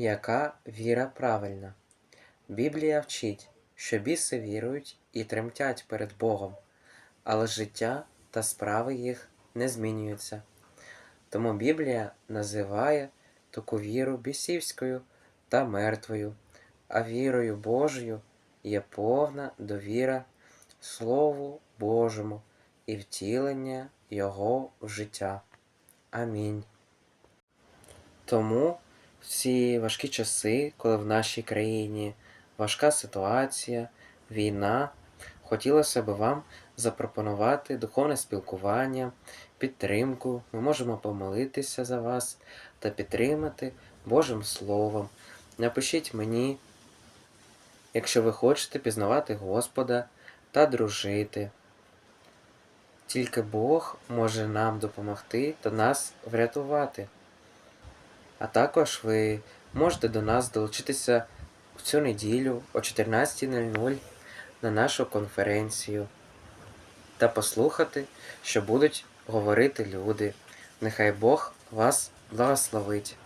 Яка віра правильна? Біблія вчить, що біси вірують і тремтять перед Богом, але життя та справи їх не змінюються. Тому Біблія називає таку віру бісівською та мертвою, а вірою Божою є повна довіра Слову Божому і втілення Його в життя. Амінь. Тому ці важкі часи, коли в нашій країні важка ситуація, війна, хотілося б вам запропонувати духовне спілкування, підтримку. Ми можемо помолитися за вас та підтримати Божим Словом. Напишіть мені, якщо ви хочете пізнавати Господа та дружити. Тільки Бог може нам допомогти та нас врятувати. А також ви можете до нас долучитися в цю неділю о 14.00 на нашу конференцію та послухати, що будуть говорити люди. Нехай Бог вас благословить.